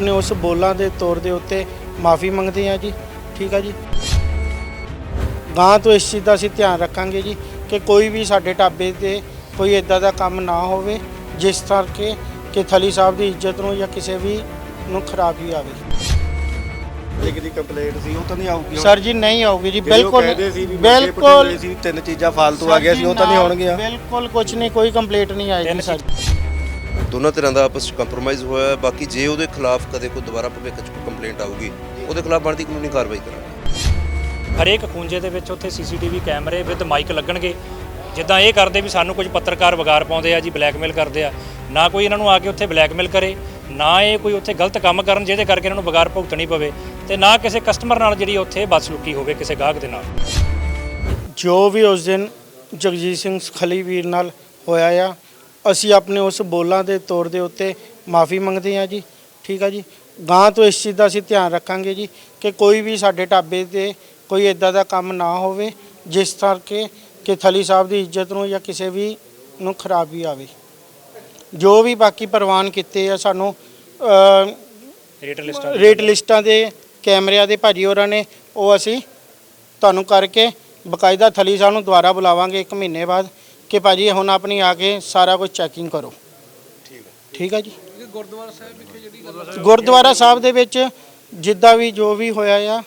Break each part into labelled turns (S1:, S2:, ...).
S1: ਆਪਣੇ ਉਸ ਬੋਲਾਂ ਦੇ ਤੌਰ ਦੇ ਉੱਤੇ ਮਾਫੀ ਮੰਗਦੇ ਹਾਂ ਜੀ। ਠੀਕ ਹੈ ਜੀ। ਗਾਂ ਤੋਂ ਇਸ ਚੀਜ਼ ਦਾ ਅਸੀਂ ਧਿਆਨ ਰੱਖਾਂਗੇ ਜੀ ਕਿ ਕੋਈ ਵੀ ਸਾਡੇ ਢਾਬੇ ਤੇ ਕੋਈ ਇਦਾਂ ਦਾ ਕੰਮ ਨਾ ਹੋਵੇ ਜਿਸ ਕਰਕੇ ਕਿ ਥਲੀ ਸਾਹਿਬ ਦੀ ਇੱਜ਼ਤ ਨੂੰ ਜਾਂ ਕਿਸੇ ਵੀ ਨੂੰ ਖਰਾਬੀ ਆਵੇ।
S2: ਇੱਕ ਦੀ ਕੰਪਲੇਂਟ ਸੀ ਉਹ ਤਾਂ ਨਹੀਂ ਆਊਗੀ?
S1: ਸਰ ਜੀ ਨਹੀਂ ਆਊਗੀ ਜੀ। ਬਿਲਕੁਲ ਬਿਲਕੁਲ
S2: ਤਿੰਨ ਚੀਜ਼ਾਂ ਫਾਲਤੂ ਆ ਗਿਆ ਸੀ ਉਹ ਤਾਂ ਨਹੀਂ ਹੋਣਗੀਆਂ
S1: ਬਿਲਕੁਲ ਕੁਝ ਨਹੀਂ ਕੋਈ ਕੰਪਲੀਟ ਨਹੀਂ ਆਏਗੀ ਸਰ
S3: ਦੋਨਾਂ ਤਰ੍ਹਾਂ ਦਾ ਆਪਸ ਵਿੱਚ ਕੰਪਰੋਮਾਈਜ਼ ਹੋਇਆ ਹੈ। ਬਾਕੀ ਜੇ ਉਹਦੇ ਖਿਲਾਫ ਕਦੇ ਕੋਈ ਦੁਬਾਰਾ ਭਵਿੱਖ 'ਚ ਕੋਈ ਕੰਪਲੇਂਟ ਆਊਗੀ ਉਹਦੇ ਖਿਲਾਫ ਬਣਦੀ ਕਾਨੂੰਨੀ ਕਾਰਵਾਈ ਕਰਾਂਗੇ।
S4: ਹਰੇਕ ਖੂੰਜੇ ਦੇ ਵਿੱਚ ਉੱਥੇ ਸੀਸੀਟੀਵੀ ਕੈਮਰੇ ਵਿਦ ਮਾਈਕ ਲੱਗਣਗੇ। ਜਿੱਦਾਂ ਇਹ ਕਰਦੇ ਵੀ ਸਾਨੂੰ ਕੁਝ ਪੱਤਰਕਾਰ ਵਿਗਾੜ ਪਾਉਂਦੇ ਆ ਜੀ ਬਲੈਕਮੇਲ ਕਰਦੇ ਆ। ਨਾ ਕੋਈ ਇਹਨਾਂ ਨੂੰ ਆ ਕੇ ਉੱਥੇ ਬਲੈਕਮੇਲ ਕਰੇ ਨਾ ਇਹ ਕੋਈ ਉੱਥੇ ਗਲਤ ਕੰਮ ਕਰਨ ਜਿਹਦੇ ਕਰਕੇ ਇਹਨਾਂ ਨੂੰ ਵਿਗਾੜ ਭੁਗਤਣੀ ਪਵੇ ਤੇ ਨਾ ਕਿਸੇ ਕਸਟਮਰ ਨਾਲ ਜਿਹੜੀ ਉੱਥੇ ਬਦਸਲੂਕੀ ਹੋਵੇ ਕਿਸੇ ਗਾਹਕ ਦੇ ਨਾਲ।
S1: ਜੋ ਵੀ ਉਸ ਦਿਨ ਜਗਜੀਤ ਸਿੰਘ ਖਲੀ ਵੀਰ ਨਾਲ ਹੋਇਆ ਆ ਅਸੀਂ ਆਪਣੇ ਉਸ ਬੋਲਾਂ ਦੇ ਤੌਰ ਦੇ ਉੱਤੇ ਮਾਫੀ ਮੰਗਦੇ ਹਾਂ ਜੀ। ਠੀਕ ਆ ਜੀ। ਗਾਂ ਤੋਂ ਇਸ ਚੀਜ਼ ਦਾ ਅਸੀਂ ਧਿਆਨ ਰੱਖਾਂਗੇ ਜੀ ਕਿ ਕੋਈ ਵੀ ਸਾਡੇ ਢਾਬੇ ਤੇ ਕੋਈ ਇਦਾਂ ਦਾ ਕੰਮ ਨਾ ਹੋਵੇ ਜਿਸ ਕਰਕੇ ਕਿ ਥਲੀ ਸਾਹਿਬ ਦੀ ਇੱਜ਼ਤ ਨੂੰ ਜਾਂ ਕਿਸੇ ਵੀ ਨੂੰ ਖਰਾਬੀ ਆਵੇ। ਜੋ ਵੀ ਬਾਕੀ ਪ੍ਰਵਾਨ ਕੀਤੇ ਆ ਸਾਨੂੰ
S4: ਰੇਟ ਲਿਸਟਾਂ
S1: ਰੇਟ ਲਿਸਟਾਂ ਦੇ ਕੈਮਰਿਆਂ ਦੇ ਭਾਜੀ ਹੋਰਾਂ ਨੇ ਉਹ ਅਸੀਂ ਤੁਹਾਨੂੰ ਕਰਕੇ ਬਕਾਇਦਾ ਥਲੀ ਸਾਹਿਬ ਨੂੰ ਦੁਬਾਰਾ ਬੁਲਾਵਾਂਗੇ 1 ਮਹੀਨੇ ਬਾਅਦ। ਕਿ ਭਾਜੀ ਹੁਣ ਆਪਣੀ ਆ ਕੇ ਸਾਰਾ ਕੁਝ ਚੈਕਿੰਗ ਕਰੋ। ਠੀਕ ਹੈ। ਠੀਕ ਹੈ ਜੀ? ਗੁਰਦੁਆਰਾ ਸਾਹਿਬ ਦੇ ਵਿੱਚ ਜਿੱਦਾਂ ਵੀ ਜੋ ਵੀ ਹੋਇਆ ਆ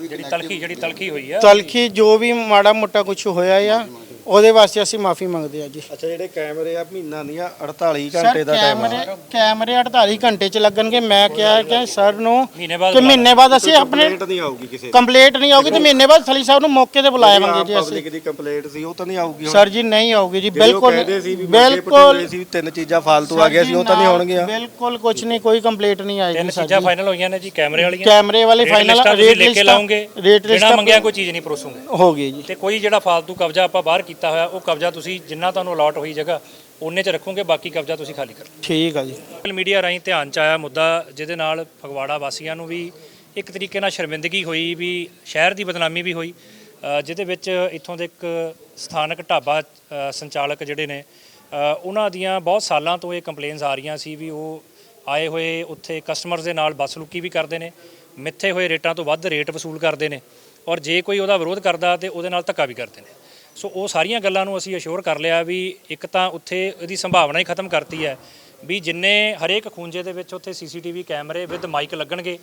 S4: ਜਿਹੜੀ ਤਲਖੀ ਜਿਹੜੀ ਤਲਖੀ ਹੋਈ ਆ।
S1: ਤਲਖੀ ਜੋ ਵੀ ਮਾੜਾ ਮੋਟਾ ਕੁਝ ਹੋਇਆ ਆ ਉਹਦੇ ਵਾਸਤੇ ਅਸੀਂ ਮਾਫੀ ਮੰਗਦੇ ਆ ਜੀ।
S2: ਅੱਛਾ ਜਿਹੜੇ ਕੈਮਰੇ ਆ ਮਹੀਨਾ ਨਹੀਂ ਆ 48
S1: ਸਰ
S2: ਘੰਟੇ ਦਾ ਟਾਈਮ
S1: ਕੈਮਰੇ
S2: ਆ।
S1: ਕੈਮਰੇ 48 ਘੰਟੇ ਚ ਲੱਗਣਗੇ। ਮੈਂ ਕਿਹਾ ਕਿ ਸਰ ਨੂੰ ਕਿ ਮਹੀਨੇ ਬਾਅਦ ਅਸੀਂ ਆਪਣੇ
S2: ਕੰਪਲੇਂਟ ਨਹੀਂ ਆਊਗੀ ਕਿਸੇ
S1: ਕੰਪਲੀਟ ਨਹੀਂ ਆਉਗੀ ਤੇ ਮਹੀਨੇ ਬਾਅਦ ਥਲੀ ਸਾਹਿਬ ਨੂੰ ਮੌਕੇ ਤੇ ਬੁਲਾਵਾਂਗੇ ਜੀ ਅਸੀਂ।
S2: ਪਬਲਿਕ ਦੀ ਕੰਪਲੇਂਟ ਸੀ ਉਹ ਤਾਂ ਨਹੀਂ ਆਊਗੀ ਹੁਣ?
S1: ਸਰ ਜੀ ਨਹੀਂ ਆਉਗੀ ਜੀ।
S2: ਜਿਹੜੇ ਉਹ
S1: ਬਿਲਕੁਲ
S2: ਕਹਿੰਦੇ ਸੀ ਵੀ
S1: ਬਿਲਕੁਲ
S2: ਤਿੰਨ ਚੀਜ਼ਾਂ ਫਾਲਤੂ ਆ ਗਿਆ ਸੀ ਉਹ ਤਾਂ ਨਹੀਂ ਹੋਣਗੀਆਂ
S1: ਬਿਲਕੁਲ ਕੁਝ ਨਹੀਂ ਕੋਈ ਕੰਪਲੀਟ ਨਹੀਂ ਆਏਗੀ
S4: ਤਿੰਨ
S1: ਸਰ
S4: ਚੀਜ਼ਾਂ ਫਾਈਨਲ ਹੋਈਆਂ ਨੇ ਜੀ ਕੈਮਰੇ ਵਾਲੀਆਂ।
S1: ਕੈਮਰੇ ਵਾਲੇ
S4: ਰੇਟ
S1: ਫਾਈਨਲ
S4: ਲਿਸਟਾਂ ਤੁਸੀਂ ਲੈ ਕੇ ਲਾਉਂਗੇ
S1: ਰੇਟ
S4: ਬਿਨਾਂ
S1: ਲਿਸਟ
S4: ਮੰਗਿਆ ਕੋਈ ਚੀਜ਼ ਨਹੀਂ ਪਰੋਸੋਗੇ।
S1: ਹੋ ਗਈ ਜੀ।
S4: ਤੇ ਕੋਈ ਜਿਹੜਾ ਫਾਲਤੂ ਕਬਜ਼ਾ ਆਪਾਂ ਬਾਹਰ ਕੀਤਾ ਹੋਇਆ ਉਹ ਕਬਜ਼ਾ ਤੁਸੀਂ ਜਿੰਨਾ ਤੁਹਾਨੂੰ ਅਲਾਟ ਹੋਈ ਜਗ੍ਹਾ ਉਹਨੇ 'ਚ ਰੱਖੋਗੇ ਬਾਕੀ ਕਬਜ਼ਾ ਤੁਸੀਂ ਖਾਲੀ ਕਰੋ।
S1: ਠੀਕ ਆ ਜੀ।
S4: ਸੋਸ਼ਲ ਮੀਡੀਆ ਰਾਹੀਂ ਧਿਆਨ ਚ ਆਇਆ ਮੁੱਦਾ ਜਿਹਦੇ ਨਾਲ ਫਗਵਾੜਾ ਵਾਸੀਆਂ ਨੂੰ ਵੀ ਇੱਕ ਤਰੀਕੇ ਨਾਲ ਸ਼ਰਮਿੰਦਗੀ ਹੋਈ ਵੀ ਸ਼ਹਿਰ ਦੀ ਬਦਨਾਮੀ ਵੀ ਹੋਈ ਅ, ਜਿਹਦੇ ਵਿੱਚ ਇੱਥੋਂ ਦੇ ਇੱਕ ਸਥਾਨਕ ਢਾਬਾ ਅ, ਸੰਚਾਲਕ ਜਿਹੜੇ ਨੇ ਅ, ਉਹਨਾਂ ਦੀਆਂ ਬਹੁਤ ਸਾਲਾਂ ਤੋਂ ਇਹ ਕੰਪਲੇਨਸ ਆ ਰਹੀਆਂ ਸੀ ਵੀ ਉਹ ਆਏ ਹੋਏ ਉੱਥੇ ਕਸਟਮਰਸ ਦੇ ਨਾਲ ਬਸਲੂਕੀ ਵੀ ਕਰਦੇ ਨੇ ਮਿੱਥੇ ਹੋਏ ਰੇਟਾਂ ਤੋਂ ਵੱਧ ਰੇਟ ਵਸੂਲ ਕਰਦੇ ਨੇ ਔਰ ਜੇ ਕੋਈ ਉਹਦਾ ਵਿਰੋਧ ਕਰਦਾ ਤੇ ਉਹਦੇ ਨਾਲ ਧੱਕਾ ਵੀ ਕਰਦੇ ਨੇ। ਸੋ ਉਹ ਸਾਰੀਆਂ ਗੱਲਾਂ ਨੂੰ ਅਸੀਂ ਅਸ਼ੋਰ ਕਰ ਲਿਆ ਵੀ ਇੱਕ ਤਾਂ ਉੱਥੇ ਇਹਦੀ ਸੰਭਾਵਨਾ ਹੀ ਖਤਮ ਕਰਤੀ ਹੈ ਵੀ ਜਿੰਨੇ ਹਰੇਕ ਖੂੰਜੇ ਦੇ ਵਿੱਚ ਉੱਥੇ ਸੀਸੀਟੀਵੀ ਕੈਮਰੇ ਵਿਦ ਮਾਈਕ ਲੱਗਣਗੇ,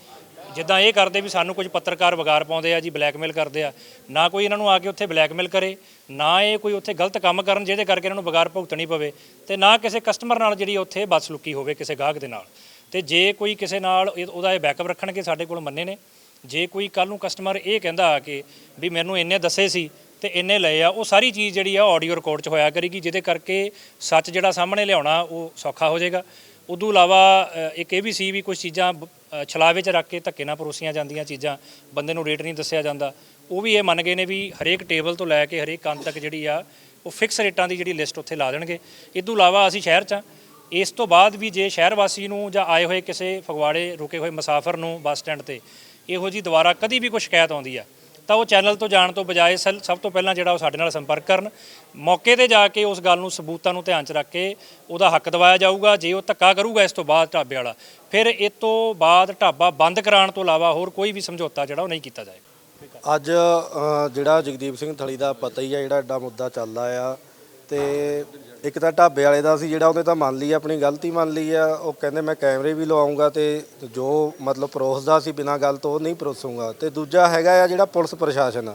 S4: ਜਿੱਦਾਂ ਇਹ ਕਰਦੇ ਵੀ ਸਾਨੂੰ ਕੁਝ ਪੱਤਰਕਾਰ ਵਗਾਰ ਪਾਉਂਦੇ ਆ ਜੀ, ਬਲੈਕਮੇਲ ਕਰਦੇ ਆ, ਨਾ ਕੋਈ ਇਹਨਾਂ ਨੂੰ ਆ ਕੇ ਉੱਥੇ ਬਲੈਕਮੇਲ ਕਰੇ, ਨਾ ਇਹ ਕੋਈ ਉੱਥੇ ਗਲਤ ਕੰਮ ਕਰਨ ਜਿਹਦੇ ਕਰਕੇ ਇਹਨਾਂ ਨੂੰ ਵਗਾਰ ਭੁਗਤਣੀ ਪਵੇ ਤੇ ਨਾ ਕਿਸੇ ਕਸਟਮਰ ਨਾਲ ਜਿਹੜੀ ਉੱਥੇ ਬਦਸਲੂਕੀ ਹੋਵੇ ਕਿਸੇ ਗਾਹਕ ਦੇ ਨਾਲ। ਤੇ ਜੇ ਕੋਈ ਕਿਸੇ ਨਾਲ ਉਹਦਾ ਇਹ ਬੈਕਅਪ ਰੱਖਣਗੇ ਸਾਡੇ ਕੋਲ ਮੰਨੇ ਨੇ, ਜੇ ਕੋਈ ਕੱਲ ਨੂੰ ਕਸਟਮਰ ਇਹ ਕਹਿੰਦਾ ਆ ਕੇ ਵੀ ਮੈਨੂੰ ਇੰਨੇ ਦੱਸੇ ਸੀ ਤੇ ਇੰਨੇ ਲਏ ਆ, ਉਹ ਸਾਰੀ ਚੀਜ਼ ਜਿਹੜੀ ਆ ਆਡੀਓ ਰਿਕਾਰਡ 'ਚ ਹੋਇਆ ਕਰੇਗੀ, ਜਿਹਦੇ ਕਰਕੇ ਸੱਚ ਜਿਹੜਾ ਸਾਹਮਣੇ ਲਿਆਉਣਾ ਉਹ ਸੌਖਾ ਹੋ ਜਾਏਗਾ। ਉਦੋਂ ਇਲਾਵਾ ਇੱਕ ਇਹ ਵੀ ਸੀ ਵੀ ਕੁਝ ਚੀਜ਼ਾਂ ਬ- ਛਲਾਵੇ 'ਚ ਰੱਖ ਕੇ ਧੱਕੇ ਨਾਲ ਪਰੋਸੀਆਂ ਜਾਂਦੀਆਂ ਚੀਜ਼ਾਂ, ਬੰਦੇ ਨੂੰ ਰੇਟ ਨਹੀਂ ਦੱਸਿਆ ਜਾਂਦਾ। ਉਹ ਵੀ ਇਹ ਮੰਨ ਗਏ ਨੇ ਵੀ ਹਰੇਕ ਟੇਬਲ ਤੋਂ ਲੈ ਕੇ ਹਰੇਕ ਕੰਨ ਤੱਕ ਜਿਹੜੀ ਆ, ਉਹ ਫਿਕਸ ਰੇਟਾਂ ਦੀ ਜਿਹੜੀ ਲਿਸਟ ਉੱਥੇ ਲਾ ਦੇਣਗੇ। ਇਹ ਤੋਂ ਇਲਾਵਾ ਅਸੀਂ ਸ਼ਹਿਰ 'ਚ ਆ। ਇਸ ਤੋਂ ਬਾਅਦ ਵੀ ਜੇ ਸ਼ਹਿਰ ਵਾਸੀ ਨੂੰ ਜਾਂ ਆਏ ਹੋਏ ਕਿਸੇ ਫਗਵਾੜੇ ਰੁਕੇ ਹੋਏ ਮੁਸਾਫਰ ਨੂੰ ਬੱਸ ਸਟੈਂਡ ਤੇ, ਇਹੋ ਜੀ ਦੁਬਾਰਾ ਕਦੀ ਵੀ ਕੋਈ ਸ਼ਿਕਾਇਤ ਆਉਂਦੀ ਆ। ਤਾਂ ਉਹ ਚੈਨਲ ਤੋਂ ਜਾਣ ਤੋਂ ਬਜਾਏ ਸਲ- ਸਭ ਤੋਂ ਪਹਿਲਾਂ ਜਿਹੜਾ ਉਹ ਸਾਡੇ ਨਾਲ ਸੰਪਰਕ ਕਰਨ ਮੌਕੇ ਤੇ ਜਾ ਕੇ ਉਸ ਗੱਲ ਨੂੰ ਸਬੂਤਾਂ ਨੂੰ ਧਿਆਨ 'ਚ ਰੱਖ ਕੇ ਉਹਦਾ ਹੱਕ ਦਿਵਾਇਆ ਜਾਊਗਾ ਜੇ ਉਹ ਧੱਕਾ ਕਰੂਗਾ ਇਸ ਤੋਂ ਬਾਅਦ ਢਾਬੇ ਵਾਲਾ। ਫਿਰ ਇਹ ਤੋਂ ਬਾਅਦ ਢਾਬਾ ਬੰਦ ਕਰਾਉਣ ਤੋਂ ਇਲਾਵਾ ਹੋਰ ਕੋਈ ਵੀ ਸਮਝੌਤਾ ਜਿਹੜਾ ਉਹ ਨਹੀਂ ਕੀਤਾ ਜਾਏਗਾ।
S2: ਅੱਜ ਅ, ਜਿਹੜਾ ਜਗਦੀਪ ਸਿੰਘ ਥਲੀ ਦਾ ਪਤਾ ਹੀ ਆ ਜਿਹੜਾ ਐਡਾ ਮੁੱਦਾ ਚੱਲਦਾ ਆ ਤੇ ਇੱਕ ਤਾਂ ਢਾਬੇ ਵਾਲੇ ਦਾ ਸੀ ਜਿਹੜਾ ਉਹਨੇ ਤਾਂ ਮੰਨ ਲਈ ਆਪਣੀ ਗਲਤੀ ਮੰਨ ਲਈ ਆ। ਉਹ ਕਹਿੰਦੇ ਮੈਂ ਕੈਮਰੇ ਵੀ ਲਵਾਉਂਗਾ ਤੇ ਜੋ ਮਤਲਬ ਪਰੋਸਦਾ ਸੀ ਬਿਨਾਂ ਗੱਲ ਤੋਂ ਉਹ ਨਹੀਂ ਪਰੋਸੂਗਾ। ਤੇ ਦੂਜਾ ਹੈਗਾ ਆ ਜਿਹੜਾ ਪੁਲਿਸ ਪ੍ਰਸ਼ਾਸਨ।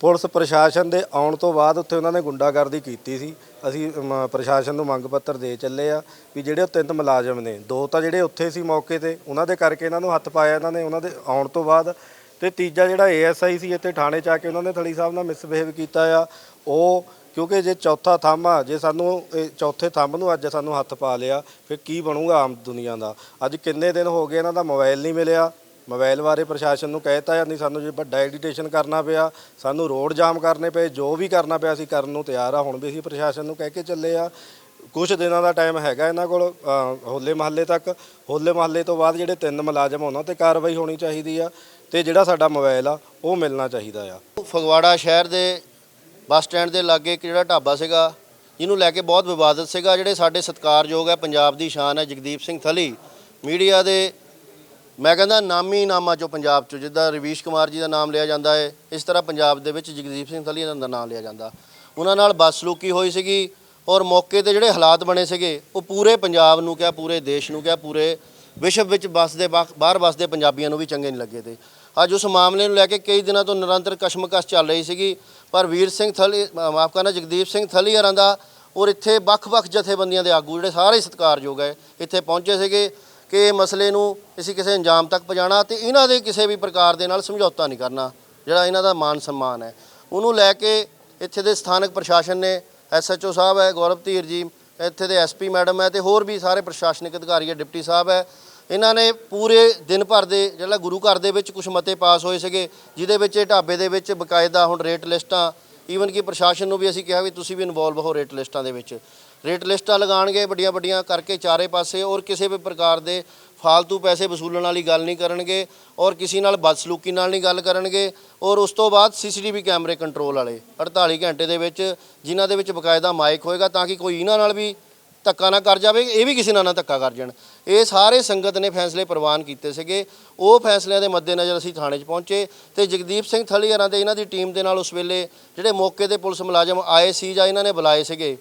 S2: ਪੁਲਿਸ ਪ੍ਰਸ਼ਾਸਨ ਦੇ ਆਉਣ ਤੋਂ ਬਾਅਦ ਉੱਥੇ ਉਹਨਾਂ ਨੇ ਗੁੰਡਾਗਰਦੀ ਕੀਤੀ ਸੀ। ਅਸੀਂ ਮ ਪ੍ਰਸ਼ਾਸਨ ਨੂੰ ਮੰਗ ਪੱਤਰ ਦੇ ਚੱਲੇ ਆ ਵੀ ਜਿਹੜੇ ਉਹ ਤਿੰਨ ਮੁਲਾਜ਼ਮ ਨੇ, ਦੋ ਤਾਂ ਜਿਹੜੇ ਉੱਥੇ ਸੀ ਮੌਕੇ ਤੇ, ਉਹਨਾਂ ਦੇ ਕਰਕੇ ਇਹਨਾਂ ਨੂੰ ਹੱਥ ਪਾਇਆ ਇਹਨਾਂ ਨੇ, ਉਹਨਾਂ ਦੇ ਆਉਣ ਤੋਂ ਬਾਅਦ। ਤੇ ਤੀਜਾ ਜਿਹੜਾ ਏਐਸਆਈ ਸੀ ਇੱਥੇ ਥਾਣੇ ਚ ਆ ਕੇ ਉਹਨਾਂ ਨੇ ਥਲੀ ਸਾਹਿਬ ਨਾਲ ਮਿਸਬਿਹੇਵ ਕੀਤਾ ਆ। ਉਹ ਕਿਉਂਕਿ ਜੇ ਚੌਥਾ ਥੰਮ ਆ ਜੇ ਸਾਨੂੰ ਇਹ ਚੌਥੇ ਥੰਮ ਨੂੰ ਅੱਜ ਸਾਨੂੰ ਹੱਥ ਪਾ ਲਿਆ ਫਿਰ ਕੀ ਬਣੂਗਾ ਆਮ ਦੁਨੀਆ ਦਾ? ਅੱਜ ਕਿੰਨੇ ਦਿਨ ਹੋ ਗਏ ਇਹਨਾਂ ਦਾ ਮੋਬਾਈਲ ਨਹੀਂ ਮਿਲਿਆ? ਮੋਬਾਈਲ ਬਾਰੇ ਪ੍ਰਸ਼ਾਸਨ ਨੂੰ ਕਹਿਤਾ ਜਾਂ ਨਹੀਂ ਸਾਨੂੰ ਜੇ ਵੱਡਾ ਐਡੀਟੇਸ਼ਨ ਕਰਨਾ ਪਿਆ ਸਾਨੂੰ ਰੋਡ ਜਾਮ ਕਰਨੇ ਪਏ ਜੋ ਵੀ ਕਰਨਾ ਪਿਆ ਅਸੀਂ ਕਰਨ ਨੂੰ ਤਿਆਰ ਆ। ਹੁਣ ਵੀ ਅਸੀਂ ਪ੍ਰਸ਼ਾਸਨ ਨੂੰ ਕਹਿ ਕੇ ਚੱਲੇ ਆ। ਕੁਝ ਦਿਨਾਂ ਦਾ ਟਾਈਮ ਹੈਗਾ ਇਹਨਾਂ ਕੋਲ ਅ, ਹੋਲੇ ਮਹੱਲੇ ਤੱਕ। ਹੋਲੇ ਮਹੱਲੇ ਤੋਂ ਬਾਅਦ ਜਿਹੜੇ ਤਿੰਨ ਮੁਲਾਜ਼ਮ ਉਹਨਾਂ ਤੇ ਕਾਰਵਾਈ ਹੋਣੀ ਚਾਹੀਦੀ ਆ ਤੇ ਜਿਹੜਾ ਸਾਡਾ ਮੋਬਾਈਲ ਆ ਉਹ ਮਿਲਣਾ ਚਾਹੀਦਾ ਆ।
S5: ਫਗਵਾੜਾ ਸ਼ਹਿਰ ਦੇ ਬੱਸ ਸਟੈਂਡ ਦੇ ਲਾਗੇ ਇੱਕ ਜਿਹੜਾ ਢਾਬਾ ਸੀਗਾ, ਜਿਹਨੂੰ ਲੈ ਕੇ ਬਹੁਤ ਵਿਵਾਦਤ ਸੀਗਾ, ਜਿਹੜੇ ਸਾਡੇ ਸਤਿਕਾਰਯੋਗ ਹੈ, ਪੰਜਾਬ ਦੀ ਸ਼ਾਨ ਹੈ, ਜਗਦੀਪ ਸਿੰਘ ਥਲੀ। ਮੀਡੀਆ ਦੇ, ਮੈਂ ਕਹਿੰਦਾ ਨਾਮੀ ਨਾਮਾ ਚੋਂ ਪੰਜਾਬ ਚੋਂ, ਜਿੱਦਾਂ ਰਵੀਸ਼ ਕੁਮਾਰ ਜੀ ਦਾ ਨਾਮ ਲਿਆ ਜਾਂਦਾ ਹੈ, ਇਸ ਤਰ੍ਹਾਂ ਪੰਜਾਬ ਦੇ ਵਿੱਚ ਜਗਦੀਪ ਸਿੰਘ ਥਲੀ ਦਾ ਨਾਮ ਲਿਆ ਜਾਂਦਾ। ਉਹਨਾਂ ਨਾਲ ਬਦਸਲੂਕੀ ਹੋਈ ਸੀਗੀ ਔਰ ਮੌਕੇ ਤੇ ਜਿਹੜੇ ਹਾਲਾਤ ਬਣੇ ਸੀਗੇ, ਉਹ ਪੂਰੇ ਪੰਜਾਬ ਨੂੰ ਕਿਹਾ, ਪੂਰੇ ਦੇਸ਼ ਨੂੰ ਕਿਹਾ, ਪੂਰੇ ਵਿਸ਼ਵ ਵਿੱਚ ਵੱਸਦੇ ਬਾ- ਬਾਹਰ ਵੱਸਦੇ ਪੰਜਾਬੀਆਂ ਨੂੰ ਵੀ ਚੰਗੇ ਨਹੀਂ ਲੱਗੇ ਤੇ। ਅੱਜ ਉਸ ਮਾਮਲੇ ਨੂੰ ਲੈ ਕੇ ਕਈ ਦਿਨਾਂ ਤੋਂ ਨਿਰੰਤਰ ਕਸ਼ਮਕਸ਼ ਚੱਲ ਰਹੀ ਸੀਗੀ, ਪਰ ਵੀਰ ਸਿੰਘ ਥਲੀ ਮਾਫ ਕਰਨਾ, ਜਗਦੀਪ ਸਿੰਘ ਥਲੀਆਰਾਂ ਦਾ ਔਰ ਇੱਥੇ ਵੱਖ-ਵੱਖ ਜਥੇਬੰਦੀਆਂ ਦੇ ਆਗੂ ਜਿਹੜੇ ਸਾਰੇ ਸਤਿਕਾਰਯੋਗ ਹੈ, ਇੱਥੇ ਪਹੁੰਚੇ ਸੀਗੇ ਕਿ ਇਹ ਮਸਲੇ ਨੂੰ ਅਸੀਂ ਕਿਸੇ ਅੰਜਾਮ ਤੱਕ ਪਹੁੰਚਾਉਣਾ ਤੇ ਇਹਨਾਂ ਦੇ ਕਿਸੇ ਵੀ ਪ੍ਰਕਾਰ ਦੇ ਨਾਲ ਸਮਝੌਤਾ ਨਹੀਂ ਕਰਨਾ, ਜਿਹੜਾ ਇਹਨਾਂ ਦਾ ਮਾਨ ਸਨਮਾਨ ਹੈ। ਉਹਨੂੰ ਲੈ ਕੇ ਇੱਥੇ ਦੇ ਸਥਾਨਕ ਪ੍ਰਸ਼ਾਸਨ ਨੇ ਐਸਐਚਓ ਸਾਹਿਬ ਹੈ, ਗੌਰਵ ਧੀਰ ਜੀ, ਇੱਥੇ ਦੇ ਐਸਪੀ ਮੈਡਮ ਹੈ ਤੇ ਹੋਰ ਵੀ ਸਾਰੇ ਪ੍ਰਸ਼ਾਸਨਿਕ ਅਧਿਕਾਰੀ ਹੈ, ਡਿਪਟੀ ਸਾਹਿਬ ਹੈ ਇਹਨਾਂ ਨੇ ਪੂਰੇ ਦਿਨ ਭਰ ਦੇ ਜਿਹੜਾ ਗੁਰੂ ਘਰ ਦੇ ਵਿੱਚ ਕੁਝ ਮਤੇ ਪਾਸ ਹੋਏ ਸੀਗੇ, ਜਿਹਦੇ ਵਿੱਚ ਇਹ ਢਾਬੇ ਦੇ ਵਿੱਚ ਬਕਾਇਦਾ ਹੁਣ ਰੇਟ ਲਿਸਟਾਂ ਈਵਨ ਕਿ ਪ੍ਰਸ਼ਾਸਨ ਨੂੰ ਵੀ ਅਸੀਂ ਕਿਹਾ ਵੀ ਤੁਸੀਂ ਵੀ ਇਨਵੋਲਵ ਹੋ ਰੇਟ ਲਿਸਟਾਂ ਦੇ ਵਿੱਚ। ਰੇਟ ਲਿਸਟਾਂ ਲਗਾਣਗੇ ਵੱਡੀਆਂ ਵੱਡੀਆਂ ਕਰਕੇ ਚਾਰੇ ਪਾਸੇ ਔਰ ਕਿਸੇ ਵੀ ਪ੍ਰਕਾਰ ਦੇ ਫਾਲਤੂ ਪੈਸੇ ਵਸੂਲਣ ਵਾਲੀ ਗੱਲ ਨਹੀਂ ਕਰਨਗੇ ਔਰ ਕਿਸੇ ਨਾਲ ਬਦਸਲੂਕੀ ਨਾਲ ਨਹੀਂ ਗੱਲ ਕਰਨਗੇ ਔਰ ਉਸ ਤੋਂ ਬਾਅਦ ਸੀਸੀਟੀਵੀ ਕੈਮਰੇ ਕੰਟਰੋਲ ਵਾਲੇ 48 ਘੰਟੇ ਦੇ ਵਿੱਚ ਜਿਨ੍ਹਾਂ ਦੇ ਵਿੱਚ ਬਕਾਇਦਾ ਮਾਈਕ ਹੋਏਗਾ ਤਾਂ ਕਿ ਕੋਈ ਇਹਨਾਂ ਨਾਲ ਵੀ ਧੱਕਾ ਨਾ ਕਰ ਜਾਵੇ, ਇਹ ਵੀ ਕਿਸੇ ਨਾਲ ਨਾ ਧੱਕਾ ਕਰ ਜਾਣ। ਇਹ ਸਾਰੇ ਸੰਗਤ ਨੇ ਫੈਸਲੇ ਪ੍ਰਵਾਨ ਕੀਤੇ ਸੀਗੇ। ਉਹ ਫੈਸਲਿਆਂ ਦੇ ਮੱਦੇਨਜ਼ਰ ਅਸੀਂ ਥਾਣੇ 'ਚ ਪਹੁੰਚੇ ਤੇ ਜਗਦੀਪ ਸਿੰਘ ਥਲੀਆਰਾਂ ਦੇ ਇਹਨਾਂ ਦੀ ਟੀਮ ਦੇ ਨਾਲ ਉਸ ਵੇਲੇ ਜਿਹੜੇ ਮੌਕੇ ਤੇ ਪੁਲਿਸ ਮੁਲਾਜ਼ਮ ਆਏ ਸੀ ਜਾਂ ਇਹਨਾਂ ਨੇ ਬੁਲਾਏ ਸੀਗੇ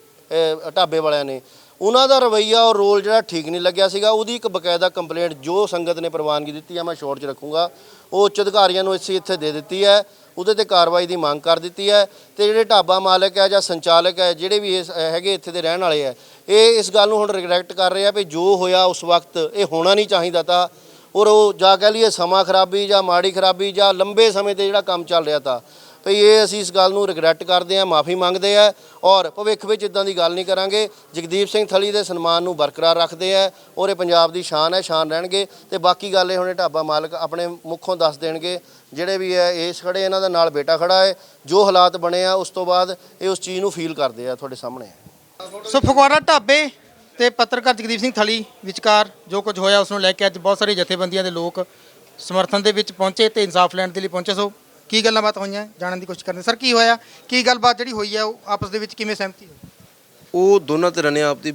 S5: ਢਾਬੇ ਵਾਲਿਆਂ ਨੇ, ਉਹਨਾਂ ਦਾ ਰਵੱਈਆ ਔਰ ਰੋਲ ਜਿਹੜਾ ਠੀਕ ਨਹੀਂ ਲੱਗਿਆ ਸੀਗਾ। ਉਹਦੀ ਇੱਕ ਬਕਾਇਦਾ ਕੰਪਲੇਂਟ ਜੋ ਸੰਗਤ ਨੇ ਪ੍ਰਵਾਨਗੀ ਦਿੱਤੀ ਆ, ਮੈਂ ਸ਼ੋਰਟ 'ਚ ਰੱਖੂੰਗਾ। ਉਹ ਉੱਚ ਅਧਿਕਾਰੀਆਂ ਨੂੰ ਅਸੀਂ ਇੱਥੇ ਦੇ ਦਿੱਤੀ ਹੈ, ਉਹਦੇ ਤੇ ਕਾਰਵਾਈ ਦੀ ਮੰਗ ਕਰ ਦਿੱਤੀ ਹੈ ਤੇ ਜਿਹੜੇ ਢਾਬਾ ਮਾਲਕ ਹੈ ਜਾਂ ਸੰਚਾਲਕ ਹੈ, ਜਿਹੜੇ ਵੀ ਇਸ ਹੈਗੇ ਇੱਥੇ ਦੇ ਰਹਿਣ ਵਾਲੇ ਹੈ, ਇਹ ਇਸ ਗੱਲ ਨੂੰ ਹੁਣ ਰਿਗਰੈਕਟ ਕਰ ਰਹੇ ਆ ਵੀ ਜੋ ਹੋਇਆ ਉਸ ਵਕਤ ਇਹ ਹੋਣਾ ਨਹੀਂ ਚਾਹੀਦਾ ਤਾਂ, ਔਰ ਉਹ ਜਾਂ ਕਹਿ ਲਈਏ ਸਮਾਂ ਖਰਾਬੀ ਜਾਂ ਮਾੜੀ ਖਰਾਬੀ ਜਾਂ ਲੰਬੇ ਸਮੇਂ ਤੇ ਜਿਹੜਾ ਕੰਮ ਚੱਲ ਰਿਹਾ ਤਾਂ ਭਈ ਇਹ ਅਸੀਂ ਇਸ ਗੱਲ ਨੂੰ ਰਿਗਰੈਟ ਕਰਦੇ ਹਾਂ, ਮਾਫੀ ਮੰਗਦੇ ਆ ਔਰ ਭਵਿੱਖ ਵਿੱਚ ਇਦਾਂ ਦੀ ਗੱਲ ਨਹੀਂ ਕਰਾਂਗੇ। ਜਗਦੀਪ ਸਿੰਘ ਥਲੀ ਦੇ ਸਨਮਾਨ ਨੂੰ ਬਰਕਰਾਰ ਰੱਖਦੇ ਆ ਔਰ ਇਹ ਪੰਜਾਬ ਦੀ ਸ਼ਾਨ ਹੈ, ਸ਼ਾਨ ਰਹਿਣਗੇ ਤੇ ਬਾਕੀ ਗੱਲ ਇਹ ਹੁਣੇ ਢਾਬਾ ਮਾਲਕ ਆਪਣੇ ਮੁੱਖੋਂ ਦੱਸ ਦੇਣਗੇ। ਜਿਹੜੇ ਵੀ ਹੈ, ਇਸ ਖੜੇ ਇਹਨਾਂ ਦੇ ਨਾਲ ਬੇਟਾ ਖੜਾ ਹੈ। ਜੋ ਹਾਲਾਤ ਬਣੇ ਆ, ਉਸ ਤੋਂ ਬਾਅਦ ਇਹ ਉਸ ਚੀਜ਼ ਨੂੰ ਫੀਲ ਕਰਦੇ ਆ ਤੁਹਾਡੇ ਸਾਹਮਣੇ।
S6: ਸੋ ਫਗਵਾੜਾ ਢਾਬੇ ਤੇ ਪੱਤਰਕਾਰ ਜਗਦੀਪ ਸਿੰਘ ਥਲੀ ਵਿਚਕਾਰ ਜੋ ਕੁਝ ਹੋਇਆ, ਉਸ ਨੂੰ ਲੈ ਕੇ ਅੱਜ ਬਹੁਤ ਸਾਰੇ ਜਥੇਬੰਦੀਆਂ ਦੇ ਲੋਕ ਸਮਰਥਨ ਦੇ ਵਿੱਚ ਪਹੁੰਚੇ ਤੇ ਇਨਸਾਫ ਲੈਣ ਦੇ ਲਈ ਪਹੁੰਚੇ ਸੋ ਕੀ ਗੱਲਾਂ ਬਾਤ ਹੋਈਆਂ ਜਾਣਨ ਦੀ ਕੋਸ਼ਿਸ਼ ਕਰਦੇ। ਸਰ ਕੀ ਹੋਇਆ? ਕੀ ਗੱਲਬਾਤ ਜਿਹੜੀ ਹੋਈ ਹੈ ਉਹ ਆਪਸ ਦੇ ਵਿੱਚ ਕਿਵੇਂ ਸਹਿਮਤੀ ਹੋਈ?
S3: ਉਹ ਦੋਨਾਂ ਧਿਰਾਂ ਨੇ ਆਪਦੀ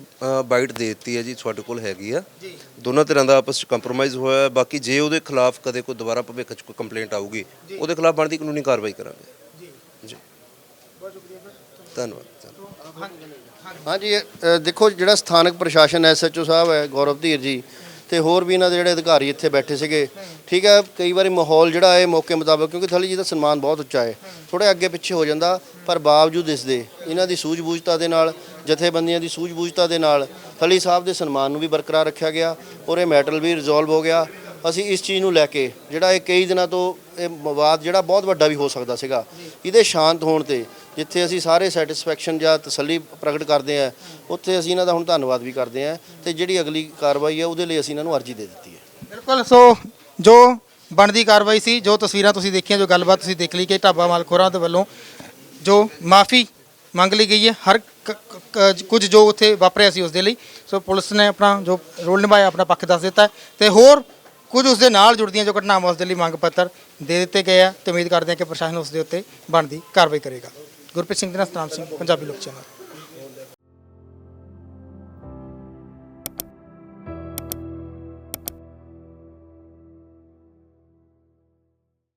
S3: ਬਾਈਟ ਦੇ ਦਿੱਤੀ ਹੈ ਜੀ ਤੁਹਾਡੇ ਕੋਲ ਹੈਗੀ ਆ। ਦੋਨਾਂ ਧਿਰਾਂ ਦਾ ਆਪਸ ਚ ਕੰਪਰੋਮਾਈਜ਼ ਹੋਇਆ ਹੈ। ਬਾਕੀ ਜੇ ਉਹਦੇ ਖਿਲਾਫ ਕਦੇ ਕੋਈ ਦੁਬਾਰਾ ਭਵਿੱਖ ਚ ਕੋਈ ਕੰਪਲੇਂਟ ਆਊਗੀ ਉਹਦੇ ਖਿਲਾਫ ਬਣਦੀ ਕਾਨੂੰਨੀ ਕਾਰਵਾਈ ਕਰਾਂਗੇ। ਜੀ। ਧੰਨਵਾਦ ਧੰਨਵਾਦ।
S5: ਹਾਂਜੀ ਦੇਖੋ ਜਿਹੜਾ ਸਥਾਨਕ ਪ੍ਰਸ਼ਾਸਨ ਐਸਐਚਓ ਸਾਹਿਬ ਹੈ ਗੌਰਵ ਧੀਰ ਜੀ ਤੇ ਹੋਰ ਵੀ ਇਹਨਾਂ ਦੇ ਜਿਹੜੇ ਅਧਿਕਾਰੀ ਇੱਥੇ ਬੈਠੇ ਸੀਗੇ, ਠੀਕ ਹੈ, ਕਈ ਵਾਰੀ ਮਾਹੌਲ ਜਿਹੜਾ ਹੈ ਮੌਕੇ ਮੁਤਾਬਕ, ਕਿਉਂਕਿ ਥਲੀ ਜੀ ਦਾ ਸਨਮਾਨ ਬਹੁਤ ਉੱਚਾ ਹੈ ਥੋੜੇ ਅੱਗੇ ਪਿੱਛੇ ਹੋ ਜਾਂਦਾ, ਪਰ ਬਾਵਜੂਦ ਇਸ ਦੇ, ਇਹਨਾਂ ਦੀ ਸੂਝ-ਬੂਝਤਾ ਦੇ ਨਾਲ, ਜਥੇਬੰਦੀਆਂ ਦੀ ਸੂਝ-ਬੂਝਤਾ ਦੇ ਨਾਲ, ਥਲੀ ਸਾਹਿਬ ਦੇ ਸਨਮਾਨ ਨੂੰ ਵੀ ਬਰਕਰਾਰ ਰੱਖਿਆ ਗਿਆ ਔਰ ਇਹ ਮੈਟਲ ਵੀ ਰਿਜ਼ੋਲਵ ਹੋ ਗਿਆ। ਅਸੀਂ ਇਸ ਚੀਜ਼ ਨੂੰ ਲੈ ਕੇ, ਜਿਹੜਾ ਇਹ ਕਈ ਦਿਨਾਂ ਤੋਂ ਇਹ ਵਿਵਾਦ ਜਿਹੜਾ ਬਹੁਤ ਵੱਡਾ ਵੀ ਹੋ ਸਕਦਾ ਸੀਗਾ, ਇਹਦੇ ਸ਼ਾਂਤ ਹੋਣ ਤੇ ਜਿੱਥੇ ਅਸੀਂ ਸਾਰੇ ਸੈਟੀਸਫੈਕਸ਼ਨ ਜਾਂ ਤਸੱਲੀ ਪ੍ਰਗਟ ਕਰਦੇ ਆ ਉੱਥੇ ਅਸੀਂ ਇਹਨਾਂ ਦਾ ਹੁਣ ਧੰਨਵਾਦ ਵੀ ਕਰਦੇ ਆ ਤੇ ਜਿਹੜੀ ਅਗਲੀ ਕਾਰਵਾਈ ਹੈ ਉਹਦੇ ਲਈ ਅਸੀਂ ਇਹਨਾਂ ਨੂੰ ਅਰਜੀ ਦੇ ਦਿੱਤੀ ਹੈ।
S6: ਬਿਲਕੁਲ, ਸੋ ਜੋ ਬਣਦੀ ਕਾਰਵਾਈ ਸੀ, ਜੋ ਤਸਵੀਰਾਂ ਤੁਸੀਂ ਦੇਖੀਆਂ, ਜੋ ਗੱਲਬਾਤ ਤੁਸੀਂ ਦੇਖ ਲਈ ਕਿ ਢਾਬਾ ਮਾਲਕ ਦੇ ਵੱਲੋਂ ਜੋ ਮਾਫੀ ਮੰਗ ਲਈ ਗਈ ਹੈ, ਹਰ ਕ- ਕੁਝ ਜੋ ਉੱਥੇ ਵਾਪਰਿਆ ਸੀ ਉਸ ਦੇ ਲਈ, ਸੋ ਪੁਲਿਸ ਨੇ ਆਪਣਾ ਜੋ ਰੋਲ ਨਿਭਾਇਆ, ਆਪਣਾ ਪੱਖ ਦੱਸ ਦਿੱਤਾ ਹੈ ਤੇ ਹੋਰ ਕੁਝ ਉਸ ਦੇ ਨਾਲ ਜੁੜਦੀਆਂ ਜੋ ਘਟਨਾਵਾਂ ਉਸ ਦੇ ਲਈ ਮੰਗ ਪੱਤਰ ਦੇ ਦਿੱਤੇ ਗਏ ਆ, ਤੇ ਉਮੀਦ ਕਰਦੇ ਹਾਂ ਕਿ ਪ੍ਰਸ਼ਾਸਨ ਉਸ ਦੇ ਉੱਤੇ ਬਣਦੀ ਕਾਰਵਾਈ ਕਰੇਗਾ। ਗੁਰਪ੍ਰੀਤ ਸਿੰਘ ਦੇ ਨਾਲ ਸਤਨਾਮ ਸਿੰਘ ਪੰਜਾਬੀ ਲੋਕ ਚੈਨਲ।